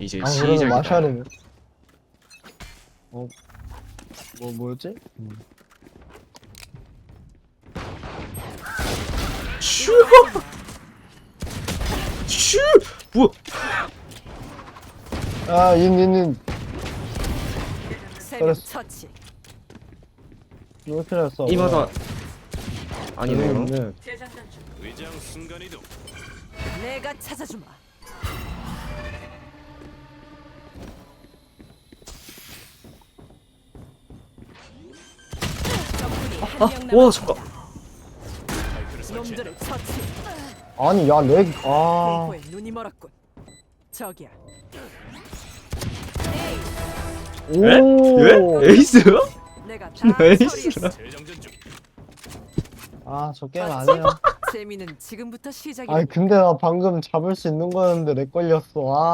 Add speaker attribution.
Speaker 1: 이제
Speaker 2: 아
Speaker 1: 시작이다.
Speaker 2: 마셔야 되네 어? 뭐 뭐였지? 음.
Speaker 1: 슈! 슈! 뭐야?
Speaker 2: 아 인인인
Speaker 3: 세명. 처치.
Speaker 2: 이거 틀렸어
Speaker 1: 이마다 아니네요.
Speaker 2: 네.
Speaker 4: 순간이동.
Speaker 3: 내가 찾아주마.
Speaker 1: 아, 와. 잠깐.
Speaker 3: 놈들을 처치.
Speaker 2: 아니 야 렉 아
Speaker 3: 공포에 눈이 멀었군. 저기야.
Speaker 1: 에?
Speaker 2: 오.
Speaker 1: 예? 에이스요?
Speaker 3: 내가 다
Speaker 1: 에이스.
Speaker 3: 처리했어.
Speaker 4: 재정전 중.
Speaker 2: 아, 저 게임 아니야.
Speaker 3: 재미는 지금부터 시작이야.
Speaker 2: 아니, 근데 나 방금 잡을 수 있는 거였는데 렉 걸렸어. 아.